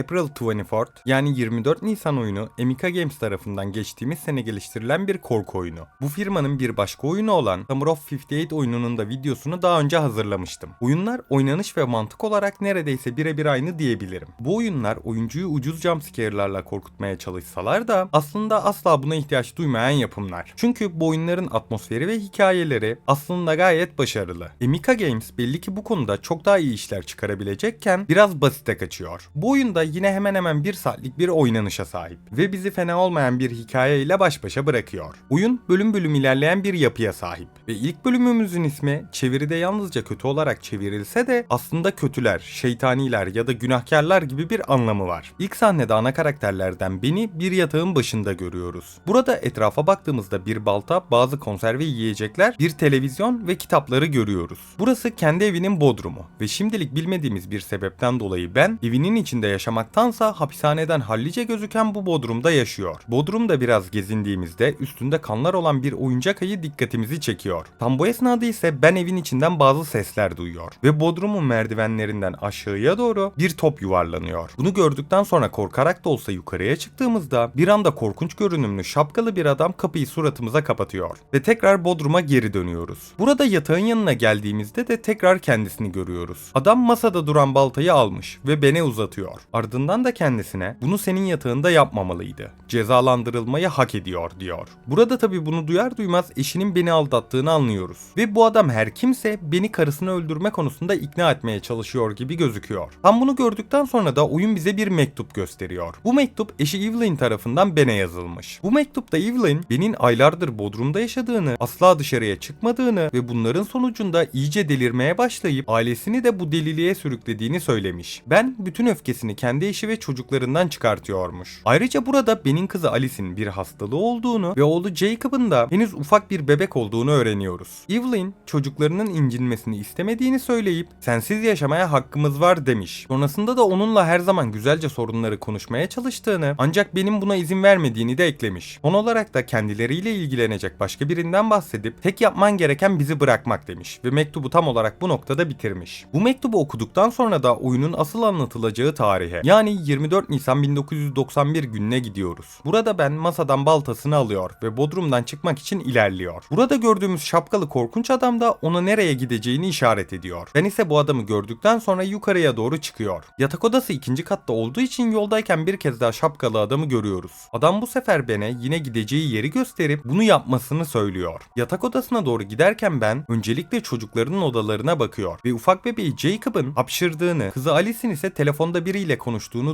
April 24 yani 24 Nisan oyunu Emika Games tarafından geçtiğimiz sene geliştirilen bir korku oyunu. Bu firmanın bir başka oyunu olan Summer of 58 oyununun da videosunu daha önce hazırlamıştım. Oyunlar oynanış ve mantık olarak neredeyse birebir aynı diyebilirim. Bu oyunlar oyuncuyu ucuz jumpscare'larla korkutmaya çalışsalar da aslında asla buna ihtiyaç duymayan yapımlar. Çünkü bu oyunların atmosferi ve hikayeleri aslında gayet başarılı. Emika Games belli ki bu konuda çok daha iyi işler çıkarabilecekken biraz basite kaçıyor. Bu oyunda yine hemen hemen bir saatlik bir oynanışa sahip ve bizi fena olmayan bir hikaye ile baş başa bırakıyor. Oyun bölüm bölüm ilerleyen bir yapıya sahip ve ilk bölümümüzün ismi çeviride yalnızca kötü olarak çevrilse de aslında kötüler, şeytaniler ya da günahkarlar gibi bir anlamı var. İlk sahnede ana karakterlerden beni bir yatağın başında görüyoruz. Burada etrafa baktığımızda bir balta, bazı konserve yiyecekler, bir televizyon ve kitapları görüyoruz. Burası kendi evinin bodrumu ve şimdilik bilmediğimiz bir sebepten dolayı ben evinin içinde yaşamaktansa hapishaneden hallice gözüken bu bodrumda yaşıyor. Bodrumda biraz gezindiğimizde üstünde kanlar olan bir oyuncak ayı dikkatimizi çekiyor. Tam bu esnada ise ben evin içinden bazı sesler duyuyor ve bodrumun merdivenlerinden aşağıya doğru bir top yuvarlanıyor. Bunu gördükten sonra korkarak da olsa yukarıya çıktığımızda bir anda korkunç görünümlü şapkalı bir adam kapıyı suratımıza kapatıyor ve tekrar bodruma geri dönüyoruz. Burada yatağın yanına geldiğimizde de tekrar kendisini görüyoruz. Adam masada duran baltayı almış ve beni uzatıyor. Ardından da kendisine bunu senin yatağında yapmamalıydı. Cezalandırılmayı hak ediyor diyor. Burada tabi bunu duyar duymaz eşinin beni aldattığını anlıyoruz. Ve bu adam her kimse beni karısını öldürme konusunda ikna etmeye çalışıyor gibi gözüküyor. Tam bunu gördükten sonra da oyun bize bir mektup gösteriyor. Bu mektup eşi Evelyn tarafından Ben'e yazılmış. Bu mektupta Evelyn Ben'in aylardır Bodrum'da yaşadığını, asla dışarıya çıkmadığını ve bunların sonucunda iyice delirmeye başlayıp ailesini de bu deliliğe sürüklediğini söylemiş. Ben bütün öfkesini kendi eşi ve çocuklarından çıkartıyormuş. Ayrıca burada Ben'in kızı Alice'in bir hastalığı olduğunu ve oğlu Jacob'ın da henüz ufak bir bebek olduğunu öğreniyoruz. Evelyn çocuklarının incinmesini istemediğini söyleyip sensiz yaşamaya hakkımız var demiş. Sonrasında da onunla her zaman güzelce sorunları konuşmaya çalıştığını ancak benim buna izin vermediğini de eklemiş. Son olarak da kendileriyle ilgilenecek başka birinden bahsedip tek yapman gereken bizi bırakmak demiş ve mektubu tam olarak bu noktada bitirmiş. Bu mektubu okuduktan sonra da oyunun asıl anlatılacağı tarihe yani 24 Nisan 1991 gününe gidiyoruz. Burada ben masadan baltasını alıyor ve Bodrum'dan çıkmak için ilerliyor. Burada gördüğümüz şapkalı korkunç adam da ona nereye gideceğini işaret ediyor. Ben ise bu adamı gördükten sonra yukarıya doğru çıkıyor. Yatak odası ikinci katta olduğu için yoldayken bir kez daha şapkalı adamı görüyoruz. Adam bu sefer bana yine gideceği yeri gösterip bunu yapmasını söylüyor. Yatak odasına doğru giderken ben öncelikle çocukların odalarına bakıyor ve ufak bebeği Jacob'ın hapşırdığını, kızı Alice'in ise telefonda biriyle konuştuğunu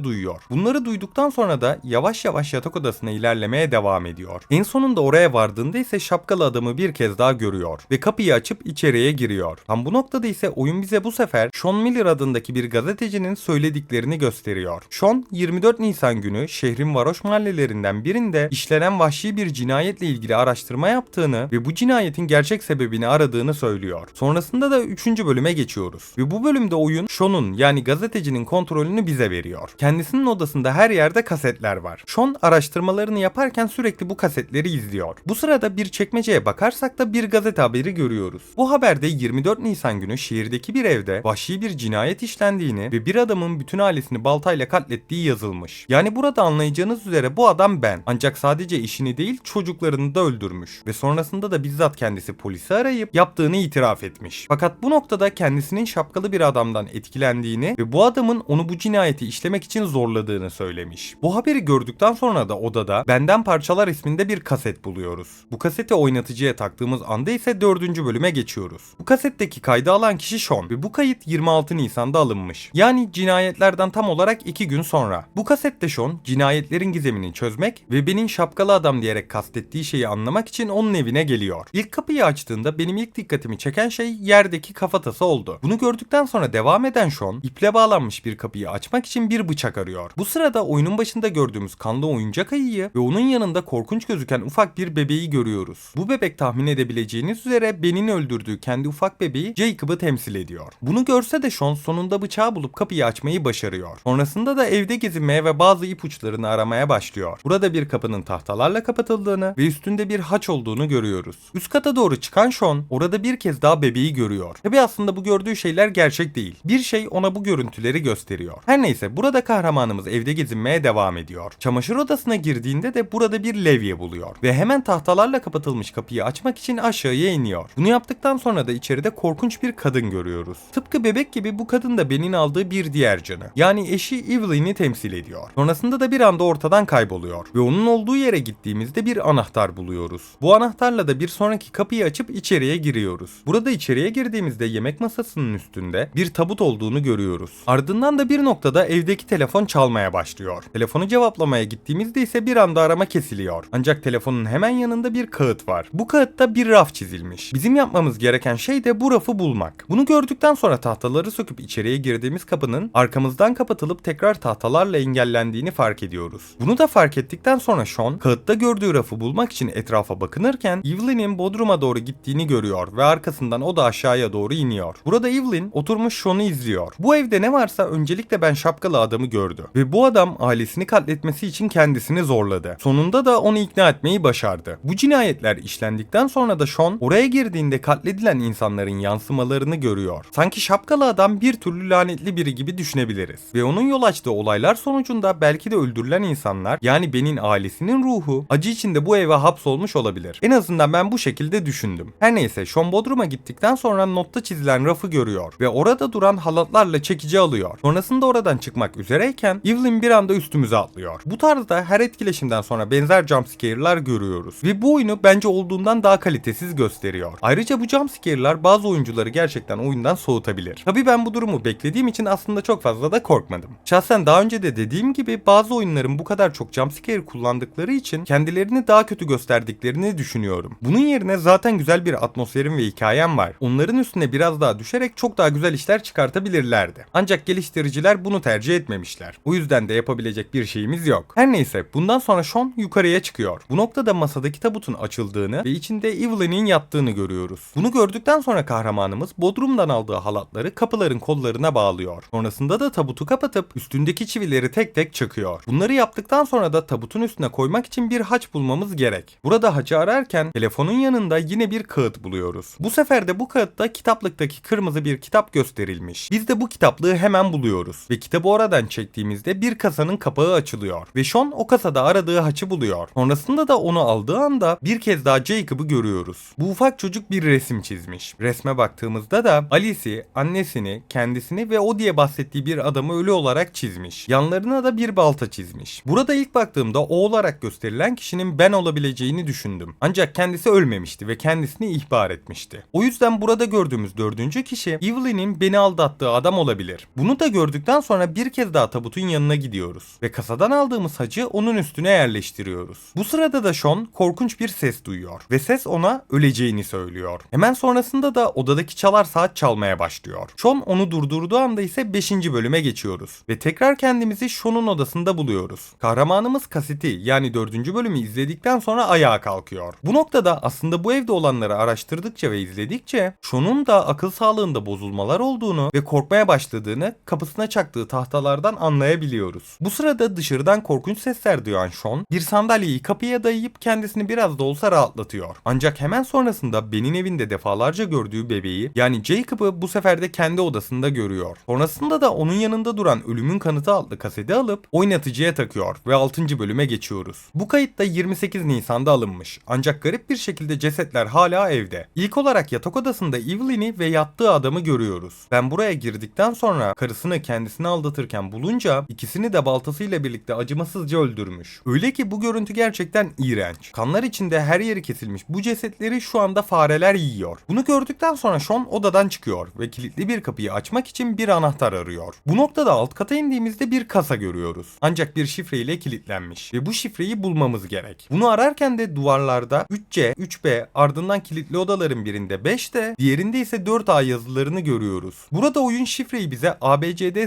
duyuyor. Bunları duyduktan sonra da yavaş yavaş yatak odasına ilerlemeye devam ediyor. En sonunda oraya vardığında ise şapkalı adamı bir kez daha görüyor ve kapıyı açıp içeriye giriyor. Tam bu noktada ise oyun bize bu sefer Sean Miller adındaki bir gazetecinin söylediklerini gösteriyor. Sean 24 Nisan günü şehrin varoş mahallelerinden birinde işlenen vahşi bir cinayetle ilgili araştırma yaptığını ve bu cinayetin gerçek sebebini aradığını söylüyor. Sonrasında da 3. bölüme geçiyoruz. Ve bu bölümde oyun Sean'un yani gazetecinin kontrolünü bize veriyor. Kendisinin odasında her yerde kasetler var. Sean araştırmalarını yaparken sürekli bu kasetleri izliyor. Bu sırada bir çekmeceye bakarsak da bir gazete haberi görüyoruz. Bu haberde 24 Nisan günü şehirdeki bir evde vahşi bir cinayet işlendiğini ve bir adamın bütün ailesini baltayla katlettiği yazılmış. Yani burada anlayacağınız üzere bu adam ben. Ancak sadece eşini değil çocuklarını da öldürmüş. Ve sonrasında da bizzat kendisi polisi arayıp yaptığını itiraf etmiş. Fakat bu noktada kendisinin şapkalı bir adamdan etkilendiğini ve bu adamın onu bu cinayeti işlemek için zorladığını söylemiş. Bu haberi gördükten sonra da odada Benden Parçalar isminde bir kaset buluyoruz. Bu kaseti oynatıcıya taktığımız anda ise 4. bölüme geçiyoruz. Bu kasetteki kaydı alan kişi Sean ve bu kayıt 26 Nisan'da alınmış. Yani cinayetlerden tam olarak 2 gün sonra. Bu kasette Sean cinayetlerin gizemini çözmek ve benim şapkalı adam diyerek kastettiği şeyi anlamak için onun evine geliyor. İlk kapıyı açtığında benim ilk dikkatimi çeken şey yerdeki kafatası oldu. Bunu gördükten sonra devam eden Sean iple bağlanmış bir kapıyı açmak için bir bıçak arıyor. Bu sırada oyunun başında gördüğümüz kanlı oyuncak ayıyı ve onun yanında korkunç gözüken ufak bir bebeği görüyoruz. Bu bebek tahmin edebileceğiniz üzere Ben'in öldürdüğü kendi ufak bebeği Jacob'ı temsil ediyor. Bunu görse de Sean sonunda bıçağı bulup kapıyı açmayı başarıyor. Sonrasında da evde gezinmeye ve bazı ipuçlarını aramaya başlıyor. Burada bir kapının tahtalarla kapatıldığını ve üstünde bir haç olduğunu görüyoruz. Üst kata doğru çıkan Sean orada bir kez daha bebeği görüyor. Tabi aslında bu gördüğü şeyler gerçek değil. Bir şey ona bu görüntüleri gösteriyor. Her neyse burada kahramanımız evde gezinmeye devam ediyor. Çamaşır odasına girdiğinde de burada bir levye buluyor ve hemen tahtalarla kapatılmış kapıyı açmak için aşağıya iniyor. Bunu yaptıktan sonra da içeride korkunç bir kadın görüyoruz. Tıpkı bebek gibi bu kadın da Ben'in aldığı bir diğer canı. Yani eşi Evelyn'i temsil ediyor. Sonrasında da bir anda ortadan kayboluyor ve onun olduğu yere gittiğimizde bir anahtar buluyoruz. Bu anahtarla da bir sonraki kapıyı açıp içeriye giriyoruz. Burada içeriye girdiğimizde yemek masasının üstünde bir tabut olduğunu görüyoruz. Ardından da bir noktada evdeki telefon çalmaya başlıyor. Telefonu cevaplamaya gittiğimizde ise bir anda arama kesiliyor. Ancak telefonun hemen yanında bir kağıt var. Bu kağıtta bir raf çizilmiş. Bizim yapmamız gereken şey de bu rafı bulmak. Bunu gördükten sonra tahtaları söküp içeriye girdiğimiz kapının arkamızdan kapatılıp tekrar tahtalarla engellendiğini fark ediyoruz. Bunu da fark ettikten sonra Sean kağıtta gördüğü rafı bulmak için etrafa bakınırken Evelyn'in Bodrum'a doğru gittiğini görüyor ve arkasından o da aşağıya doğru iniyor. Burada Evelyn oturmuş Sean'u izliyor. Bu evde ne varsa öncelikle ben şapkalı adamı gördü ve bu adam ailesini katletmesi için kendisini zorladı. Sonunda da onu ikna etmeyi başardı. Bu cinayetler işlendikten sonra da Sean oraya girdiğinde katledilen insanların yansımalarını görüyor. Sanki şapkalı adam bir türlü lanetli biri gibi düşünebiliriz. Ve onun yol açtığı olaylar sonucunda belki de öldürülen insanlar yani Ben'in ailesinin ruhu acı içinde bu eve hapsolmuş olabilir. En azından ben bu şekilde düşündüm. Her neyse Sean Bodrum'a gittikten sonra notta çizilen rafı görüyor ve orada duran halatlarla çekici alıyor. Sonrasında oradan çıkmak üzereyken Evelyn bir anda üstümüze atlıyor. Bu tarzda her etkileşimden sonra benzer jumpscare'lar görüyoruz ve bu oyunu bence olduğundan daha kalitesiz gösteriyor. Ayrıca bu jumpscare'lar bazı oyuncuları gerçekten oyundan soğutabilir. Tabi ben bu durumu beklediğim için aslında çok fazla da korkmadım. Şahsen daha önce de dediğim gibi bazı oyunların bu kadar çok jumpscare kullandıkları için kendilerini daha kötü gösterdiklerini düşünüyorum. Bunun yerine zaten güzel bir atmosferim ve hikayem var. Onların üstüne biraz daha düşerek çok daha güzel işler çıkartabilirlerdi. Ancak geliştiriciler bunu tercih etmemişler. O yüzden de yapabilecek bir şeyimiz yok. Her neyse bundan sonra Sean yukarıya çıkıyor. Bu noktada masadaki tabutun açıldığını ve içinde Evelyn'in yattığını görüyoruz. Bunu gördükten sonra kahramanımız Bodrum'dan aldığı halatları kapıların kollarına bağlıyor. Sonrasında da tabutu kapatıp üstündeki çivileri tek tek çakıyor. Bunları yaptıktan sonra da tabutun üstüne koymak için bir haç bulmamız gerek. Burada haçı ararken telefonun yanında yine bir kağıt buluyoruz. Bu sefer de bu kağıtta kitaplıktaki kırmızı bir kitap gösterilmiş. Biz de bu kitaplığı hemen buluyoruz ve kitabı oradan çektiğimizde bir kasanın kapağı açılıyor ve Sean o kasada aradığı haçı buluyor. Sonrasında da onu aldığı anda bir kez daha Jacob'ı görüyoruz. Bu ufak çocuk bir resim çizmiş. Resme baktığımızda da Alice'i, annesini, kendisini ve o diye bahsettiği bir adamı ölü olarak çizmiş. Yanlarına da bir balta çizmiş. Burada ilk baktığımda o olarak gösterilen kişinin ben olabileceğini düşündüm. Ancak kendisi ölmemişti ve kendisini ihbar etmişti. O yüzden burada gördüğümüz dördüncü kişi Evelyn'in beni aldattığı adam olabilir. Bunu da gördükten sonra bir kez daha tabutun yanına gidiyoruz ve kasadan aldığımız hacı onun üstüne yerleştiriyoruz. Bu sırada da Sean korkunç bir ses duyuyor ve ses ona öleceğini söylüyor. Hemen sonrasında da odadaki çalar saat çalmaya başlıyor. Sean onu durdurduğu anda ise 5. bölüme geçiyoruz ve tekrar kendimizi Sean'un odasında buluyoruz. Kahramanımız kaseti yani 4. bölümü izledikten sonra ayağa kalkıyor. Bu noktada aslında bu evde olanları araştırdıkça ve izledikçe Sean'un da akıl sağlığında bozulmalar olduğunu ve korkmaya başladığını kapısına çaktığı tahtalardan anlayabiliyoruz. Bu sırada dışarıdan korkunç sesler duyan Sean bir sandalyeyi kapıya dayayıp kendisini biraz da olsa rahatlatıyor. Ancak hemen sonrasında Ben'in evinde defalarca gördüğü bebeği yani Jacob'ı bu sefer de kendi odasında görüyor. Sonrasında da onun yanında duran Ölümün Kanıtı adlı kaseti alıp oynatıcıya takıyor ve 6. bölüme geçiyoruz. Bu kayıt da 28 Nisan'da alınmış. Ancak garip bir şekilde cesetler hala evde. İlk olarak yatak odasında Evelyn'i ve yattığı adamı görüyoruz. Ben buraya girdikten sonra karısını kendisini aldatırken bulunca ikisini de baltasıyla birlikte acımasızca öldürmüş. Öyle ki bu görüntü gerçekten iğrenç. Kanlar içinde her yeri kesilmiş bu cesetleri şu anda fareler yiyor. Bunu gördükten sonra Sean odadan çıkıyor ve kilitli bir kapıyı açmak için bir anahtar arıyor. Bu noktada alt kata indiğimizde bir kasa görüyoruz. Ancak bir şifreyle kilitlenmiş ve bu şifreyi bulmamız gerek. Bunu ararken de duvarlarda 3C, 3B ardından kilitli odaların birinde 5D, diğerinde ise 4A yazılarını görüyoruz. Burada oyun şifreyi bize ABCD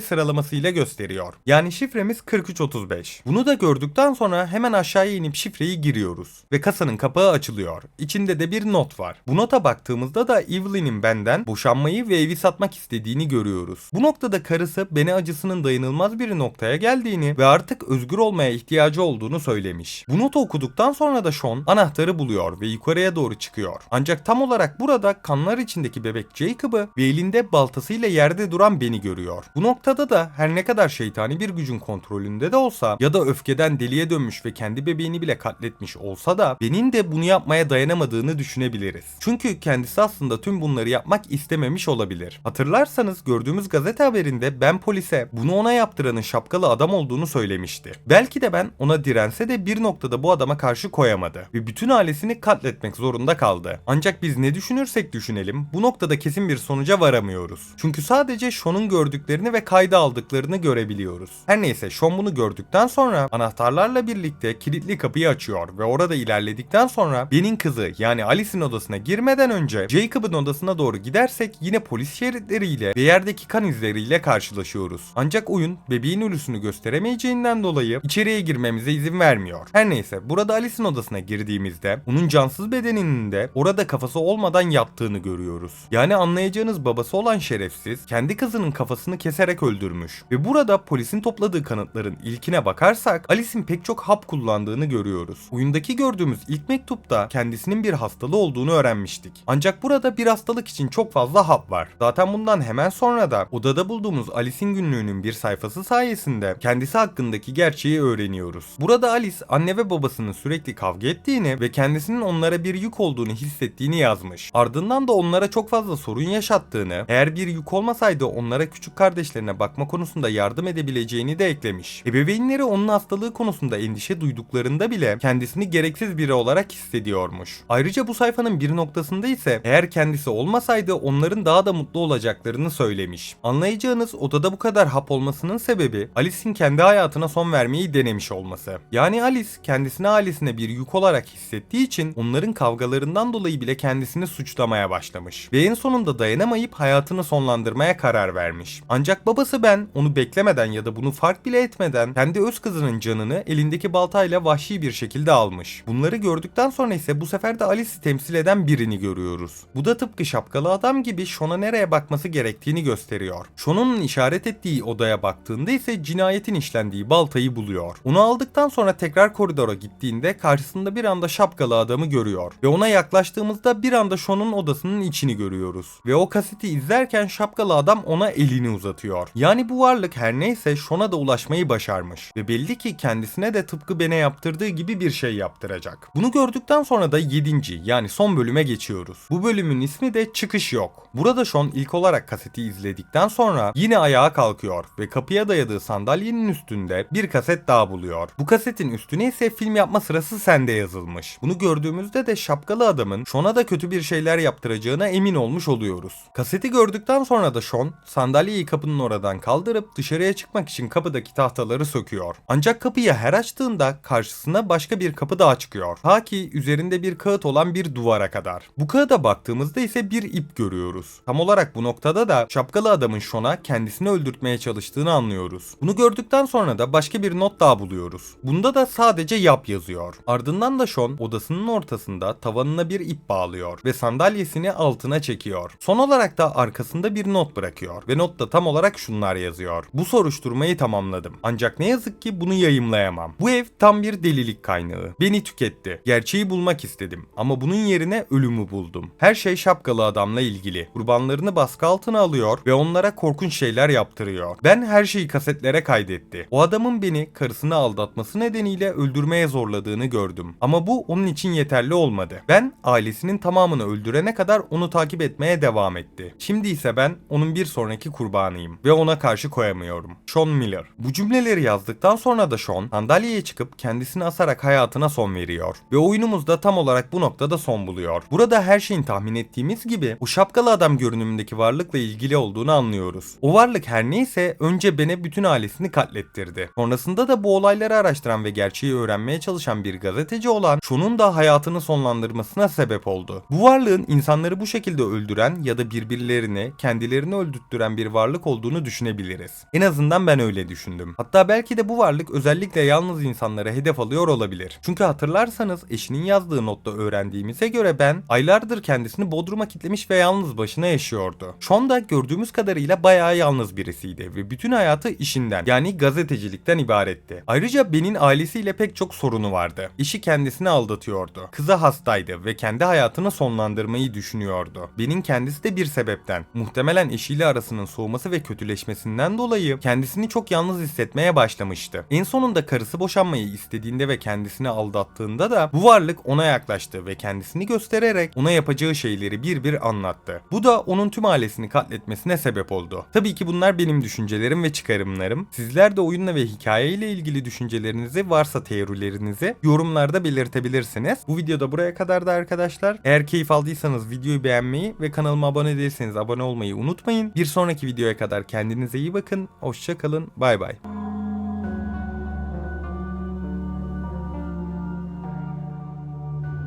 sıralamasıyla gösteriyor. Yani şifremiz 4335. Bunu da gördükten sonra hemen aşağıya inip şifreyi giriyoruz ve kasanın kapağı açılıyor. İçinde de bir not var. Bu nota baktığımızda da Evelyn'in benden boşanmayı ve evi satmak istediğini görüyoruz. Bu noktada karısı beni acısının dayanılmaz bir noktaya geldiğini ve artık özgür olmaya ihtiyacı olduğunu söylemiş. Bu notu okuduktan sonra da Sean anahtarı buluyor ve yukarıya doğru çıkıyor. Ancak tam olarak burada kanlar içindeki bebek Jacob'ı ve elinde baltasıyla yerde duran beni görüyor. Bu noktada da her her ne kadar şeytani bir gücün kontrolünde de olsa ya da öfkeden deliye dönmüş ve kendi bebeğini bile katletmiş olsa da Ben'in de bunu yapmaya dayanamadığını düşünebiliriz. Çünkü kendisi aslında tüm bunları yapmak istememiş olabilir. Hatırlarsanız gördüğümüz gazete haberinde Ben polise bunu ona yaptıranın şapkalı adam olduğunu söylemişti. Belki de Ben ona dirense de bir noktada bu adama karşı koyamadı ve bütün ailesini katletmek zorunda kaldı. Ancak biz ne düşünürsek düşünelim bu noktada kesin bir sonuca varamıyoruz. Çünkü sadece Sean'un gördüklerini ve kayda aldıklarını görebiliyoruz. Her neyse Sean bunu gördükten sonra anahtarlarla birlikte kilitli kapıyı açıyor ve orada ilerledikten sonra Ben'in kızı yani Alice'in odasına girmeden önce Jacob'ın odasına doğru gidersek yine polis şeritleriyle ve yerdeki kan izleriyle karşılaşıyoruz. Ancak oyun bebeğin ölüsünü gösteremeyeceğinden dolayı içeriye girmemize izin vermiyor. Her neyse burada Alice'in odasına girdiğimizde onun cansız bedeninin de orada kafası olmadan yattığını görüyoruz. Yani anlayacağınız babası olan şerefsiz kendi kızının kafasını keserek öldürmüş. Ve burada polisin topladığı kanıtların ilkine bakarsak Alice'in pek çok hap kullandığını görüyoruz. Oyundaki gördüğümüz ilk mektupta kendisinin bir hastalığı olduğunu öğrenmiştik. Ancak burada bir hastalık için çok fazla hap var. Zaten bundan hemen sonra da odada bulduğumuz Alice'in günlüğünün bir sayfası sayesinde kendisi hakkındaki gerçeği öğreniyoruz. Burada Alice anne ve babasının sürekli kavga ettiğini ve kendisinin onlara bir yük olduğunu hissettiğini yazmış. Ardından da onlara çok fazla sorun yaşattığını, eğer bir yük olmasaydı onlara küçük kardeşlerine bakma konusunda yardım edebileceğini de eklemiş. Ebeveynleri onun hastalığı konusunda endişe duyduklarında bile kendisini gereksiz biri olarak hissediyormuş. Ayrıca bu sayfanın bir noktasında ise eğer kendisi olmasaydı onların daha da mutlu olacaklarını söylemiş. Anlayacağınız odada bu kadar hap olmasının sebebi Alice'in kendi hayatına son vermeyi denemiş olması. Yani Alice kendisini ailesine bir yük olarak hissettiği için onların kavgalarından dolayı bile kendisini suçlamaya başlamış. Ve en sonunda dayanamayıp hayatını sonlandırmaya karar vermiş. Ancak babası Ben onu beklemeden ya da bunu fark bile etmeden kendi öz kızının canını elindeki baltayla vahşi bir şekilde almış. Bunları gördükten sonra ise bu sefer de Alice'i temsil eden birini görüyoruz. Bu da tıpkı şapkalı adam gibi Sean'a nereye bakması gerektiğini gösteriyor. Sean'un işaret ettiği odaya baktığında ise cinayetin işlendiği baltayı buluyor. Onu aldıktan sonra tekrar koridora gittiğinde karşısında bir anda şapkalı adamı görüyor. Ve ona yaklaştığımızda bir anda Sean'un odasının içini görüyoruz. Ve o kaseti izlerken şapkalı adam ona elini uzatıyor. Yani bu varlık her neyse Sean'a da ulaşmayı başarmış. Ve belli ki kendisine de tıpkı Ben'e yaptırdığı gibi bir şey yaptıracak. Bunu gördükten sonra da 7. yani son bölüme geçiyoruz. Bu bölümün ismi de Çıkış Yok. Burada Sean ilk olarak kaseti izledikten sonra yine ayağa kalkıyor ve kapıya dayadığı sandalyenin üstünde bir kaset daha buluyor. Bu kasetin üstüne ise film yapma sırası sende yazılmış. Bunu gördüğümüzde de şapkalı adamın Sean'a da kötü bir şeyler yaptıracağına emin olmuş oluyoruz. Kaseti gördükten sonra da Sean sandalyeyi kapının oradan kaldırıp dışarıya çıkmak için kapıdaki tahtaları söküyor. Ancak kapıyı her açtığında karşısına başka bir kapı daha çıkıyor. Ta ki üzerinde bir kağıt olan bir duvara kadar. Bu kağıda baktığımızda ise bir ip görüyoruz. Tam olarak bu noktada da şapkalı adamın Sean'a kendisini öldürtmeye çalıştığını anlıyoruz. Bunu gördükten sonra da başka bir not daha buluyoruz. Bunda da sadece yap yazıyor. Ardından da Sean odasının ortasında tavanına bir ip bağlıyor ve sandalyesini altına çekiyor. Son olarak da arkasında bir not bırakıyor ve notta tam olarak şunlar yazıyor. Bu soruşturmayı tamamladım. Ancak ne yazık ki bunu yayımlayamam. Bu ev tam bir delilik kaynağı. Beni tüketti. Gerçeği bulmak istedim ama bunun yerine ölümü buldum. Her şey şapkalı adamla ilgili. Kurbanlarını baskı altına alıyor ve onlara korkunç şeyler yaptırıyor. Ben her şeyi kasetlere kaydetti. O adamın beni karısını aldatması nedeniyle öldürmeye zorladığını gördüm. Ama bu onun için yeterli olmadı. Ben ailesinin tamamını öldürene kadar onu takip etmeye devam etti. Şimdi ise ben onun bir sonraki kurbanıyım ve ona karşı koyamıyorum. Sean Miller. Bu cümleleri yazdıktan sonra da Sean sandalyeye çıkıp kendisini asarak hayatına son veriyor. Ve oyunumuz da tam olarak bu noktada son buluyor. Burada her şeyin tahmin ettiğimiz gibi bu şapkalı adam görünümündeki varlıkla ilgili olduğunu anlıyoruz. O varlık her neyse önce Ben'e bütün ailesini katlettirdi. Sonrasında da bu olayları araştıran ve gerçeği öğrenmeye çalışan bir gazeteci olan Sean'un da hayatını sonlandırmasına sebep oldu. Bu varlığın insanları bu şekilde öldüren ya da birbirlerini kendilerini öldürttüren bir varlık olduğunu düşünebiliriz. En azından ben öyle düşündüm. Hatta belki de bu varlık özellikle yalnız insanlara hedef alıyor olabilir. Çünkü hatırlarsanız eşinin yazdığı notta öğrendiğimize göre ben aylardır kendisini Bodrum'a kitlemiş ve yalnız başına yaşıyordu. Sean da gördüğümüz kadarıyla bayağı yalnız birisiydi ve bütün hayatı işinden yani gazetecilikten ibaretti. Ayrıca Ben'in ailesiyle pek çok sorunu vardı. İşi kendisini aldatıyordu. Kızı hastaydı ve kendi hayatını sonlandırmayı düşünüyordu. Ben'in kendisi de bir sebepten, muhtemelen eşiyle arasının soğuması ve kötüleşmesinden Bundan dolayı kendisini çok yalnız hissetmeye başlamıştı. En sonunda karısı boşanmayı istediğinde ve kendisini aldattığında da bu varlık ona yaklaştı ve kendisini göstererek ona yapacağı şeyleri bir bir anlattı. Bu da onun tüm ailesini katletmesine sebep oldu. Tabii ki bunlar benim düşüncelerim ve çıkarımlarım. Sizler de oyunla ve hikayeyle ilgili düşüncelerinizi varsa teorilerinizi yorumlarda belirtebilirsiniz. Bu videoda buraya kadardı arkadaşlar. Eğer keyif aldıysanız videoyu beğenmeyi ve kanalıma abone değilseniz abone olmayı unutmayın. Bir sonraki videoya kadar kendinize iyi bakın. Hoşça kalın. Bay bay.